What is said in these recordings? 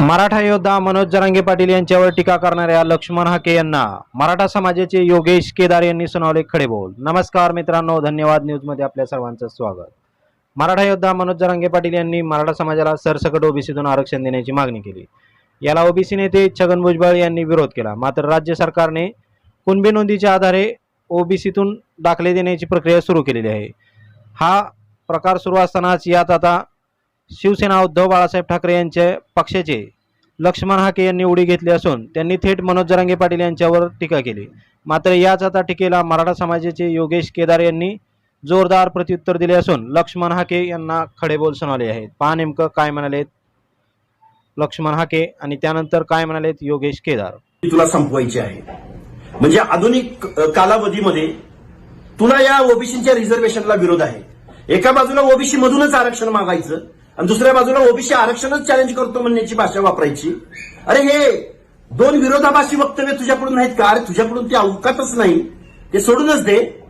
मराठा योद्धा मनोज जरांगे पाटील यांच्यावर टीका करणाऱ्या लक्ष्मण हाके यांना मराठा समाजाचे योगेश केदार यांनी सुनावले खडे बोल नमस्कार मित्रांनो धन्यवाद. न्यूजमध्ये आपल्या सर्वांचं स्वागत. मराठा योद्धा मनोज जरांगे पाटील यांनी मराठा समाजाला सरसकट ओबीसीतून आरक्षण देण्याची मागणी केली. याला ओबीसी नेते छगन भुजबळ यांनी विरोध केला. मात्र राज्य सरकारने कुणबी नोंदीच्या आधारे ओबीसीतून दाखले देण्याची प्रक्रिया सुरू केलेली आहे. हा प्रकार सुरू असतानाच यात आता शिवसेना उद्धव बाळासाहेब ठाकरे यांच्या पक्षाचे लक्ष्मण हाके यांनी उडी घेतली असून त्यांनी थेट मनोज जरांगे पाटील यांच्यावर टीका केली. मात्र याच आता टीकेला मराठा समाजाचे योगेश केदार यांनी जोरदार प्रत्युत्तर दिले असून लक्ष्मण हाके यांना खडे बोल सुनावले आहेत. पहा नेमकं काय म्हणालेत लक्ष्मण हाके आणि त्यानंतर काय म्हणालेत योगेश केदार. तुला संपवायची आहे. म्हणजे आधुनिक कालावधीमध्ये तुला या ओबीसीच्या रिझर्वेशनला विरोध आहे. एका बाजूला ओबीसी मधूनच आरक्षण मागायचं आणि दुसऱ्या बाजूला ओबीसी आरक्षणच चॅलेंज करतो म्हणण्याची भाषा वापरायची. अरे हे दोन विरोधाभाषी वक्तव्य तुझ्याकडून नाहीत का? अरे तुझ्याकडून ते अवकातच नाही. ते सोडूनच दे.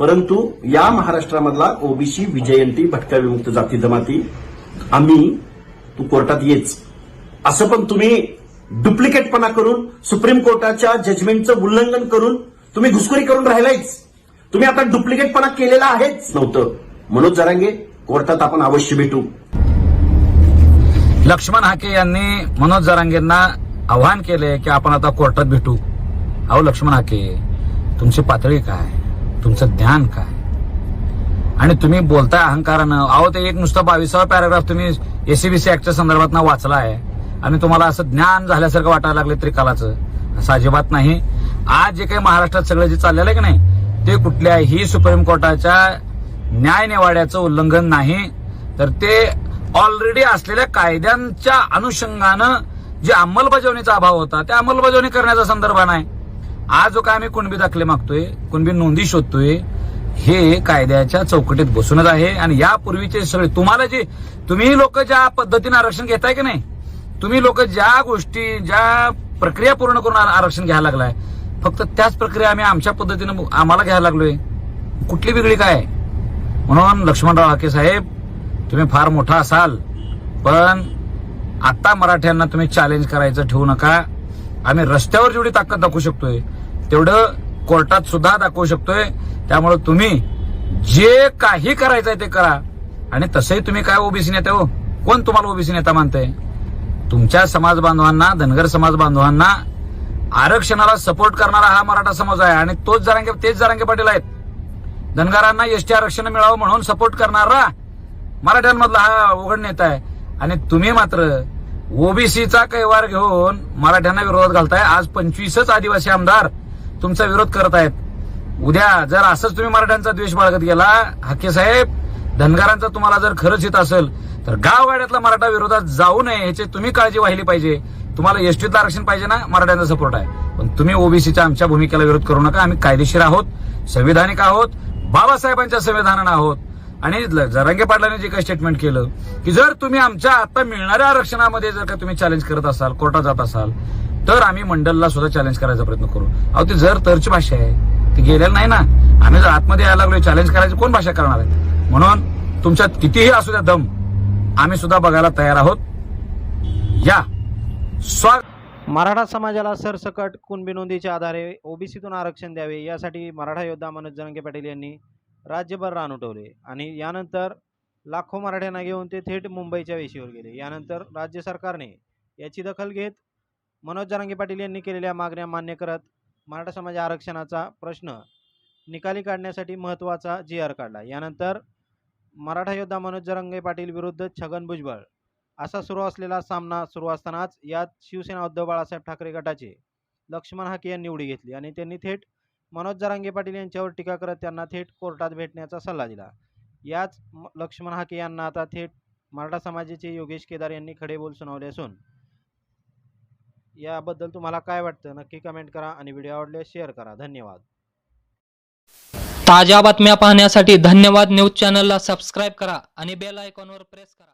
परंतु या महाराष्ट्रामधला ओबीसी विजयंती भटका विमुक्त जाती जमाती आम्ही तू कोर्टात येच. असं पण तुम्ही डुप्लिकेटपणा करून सुप्रीम कोर्टाच्या जजमेंटचं उल्लंघन करून तुम्ही घुसखोरी करून राहिलायच. तुम्ही आता डुप्लिकेटपणा केलेला आहेच. नव्हतं. मनोज जरांगे कोर्टात आपण अवश्य भेटू. लक्ष्मण हाके यांनी मनोज जरांगेंना आव्हान केले की आपण आता कोर्टात भेटू. अहो लक्ष्मण हाके तुमची पातळी काय? तुमचं ज्ञान काय? आणि तुम्ही बोलताय अहंकारानं. अहो ते एक नुसतं बावीसावा पॅराग्राफ तुम्ही एसीबीसी ऍक्टच्या संदर्भात वाचला आहे आणि तुम्हाला असं ज्ञान झाल्यासारखं वाटायला लागले त्रिकालाचं. असं अजिबात नाही. आज जे काही महाराष्ट्रात सगळं जे चाललेलं आहे की नाही ते कुठल्याही सुप्रीम कोर्टाच्या न्याय निवाड्याचं उल्लंघन नाही. तर ते ऑलरेडी असलेल्या कायद्यांच्या अनुषंगानं जे अंमलबजावणीचा अभाव होता त्या अंमलबजावणी करण्याचा संदर्भ नाही. आज जो काय आम्ही कुणबी दाखले मागतोय कुणबी नोंदी शोधतोय हे कायद्याच्या चौकटीत बसूनच आहे. आणि यापूर्वीचे सगळे तुम्हाला जे तुम्ही लोक ज्या पद्धतीने आरक्षण घेताय की नाही? तुम्ही लोक ज्या गोष्टी ज्या प्रक्रिया पूर्ण करून आरक्षण घ्यायला लागलाय फक्त त्याच प्रक्रिया आम्ही आमच्या पद्धतीनं आम्हाला घ्यायला लागलोय. कुठली वेगळी काय? म्हणून लक्ष्मणराव हाके साहेब तुम्ही फार मोठा असाल पण आता मराठ्यांना तुम्ही चॅलेंज करायचं ठेवू नका. आम्ही रस्त्यावर जेवढी ताकद दाखवू शकतोय तेवढं कोर्टात सुद्धा दाखवू शकतोय. त्यामुळे तुम्ही जे काही करायचंय ते करा. आणि तसंही तुम्ही काय ओबीसी नेते हो? कोण तुम्हाला ओबीसी नेता मानतंय? तुमच्या समाज बांधवांना धनगर समाज बांधवांना आरक्षणाला सपोर्ट करणारा हा मराठा समाज आहे. आणि तोच जरांगे तेच जरांगे पाटील आहेत. धनगरांना एसटी आरक्षण मिळावं म्हणून सपोर्ट करणारा मराठ्यांमधला हा उघड नेता आहे. आणि तुम्ही मात्र ओबीसीचा कैवार घेऊन मराठ्यांना विरोधात घालताय. आज पंचवीसच आदिवासी आमदार तुमचा विरोध करत आहेत. उद्या जर असंच तुम्ही मराठ्यांचा द्वेष बाळगत गेला हक्के साहेब धनगरांचा तुम्हाला जर खरंच येत असेल तर गावगाड्यातला मराठा विरोधात जाऊ नये याची तुम्ही काळजी वाहिली पाहिजे. तुम्हाला एसटीतलं आरक्षण पाहिजे ना मराठ्यांचा सपोर्ट आहे. पण तुम्ही ओबीसीच्या आमच्या भूमिकेला विरोध करू नका. आम्ही कायदेशीर आहोत संविधानिक आहोत बाबासाहेबांच्या संविधानानं आहोत. आणि जरांगे पाटलांनी जे काही स्टेटमेंट केलं की जर तुम्ही आमच्या आता मिळणाऱ्या आरक्षणामध्ये जर का तुम्ही चॅलेंज करत असाल कोर्टात जात असाल तर आम्ही मंडलला सुद्धा चॅलेंज करायचा प्रयत्न करू. अहो ती जर तरची भाषा आहे ती गेलेली नाही ना. आम्ही जर आतमध्ये यायला लागलो चॅलेंज करायची कोण भाषा करणार आहे? म्हणून तुमच्यात कितीही असू द्या दम आम्ही सुद्धा बघायला तयार आहोत. या. स्वागत मराठा समाजाला सरसकट कुणबी नोंदीच्या आधारे ओबीसीतून आरक्षण द्यावे यासाठी मराठा योद्धा मनोज जरंगे पाटील यांनी राज्यभर रान उठवले आणि यानंतर लाखो मराठ्यांना घेऊन ते थेट मुंबईच्या वेशीवर गेले. यानंतर राज्य सरकारने याची दखल घेत मनोज जरांगे पाटील यांनी केलेल्या मागण्या मान्य करत मराठा समाज आरक्षणाचा प्रश्न निकाली काढण्यासाठी महत्त्वाचा जी आर काढला. यानंतर मराठा योद्धा मनोज जरांगे पाटील विरुद्ध छगन भुजबळ असा सुरू असलेला सामना सुरू असतानाच यात शिवसेना उद्धव बाळासाहेब ठाकरे गटाचे लक्ष्मण हाके यांनी उडी घेतली आणि त्यांनी थेट मनोज जरांगे पाटील यांच्यावर टीका करत त्यांना थेट कोर्टात भेटण्याचा सल्ला दिला. याच लक्ष्मण हाके यांना आता थेट मराठा समाजाचे योगेश केदार यांनी खडे बोल सुनावले असून याबद्दल तुम्हाला काय वाटतं? नक्की कमेंट करा आणि व्हिडिओ आवडल्यास शेअर करा. धन्यवाद. ताज्या बातम्या पाहण्यासाठी धन्यवाद. न्यूज चॅनलला सबस्क्राईब करा आणि बेल आयकॉनवर प्रेस करा.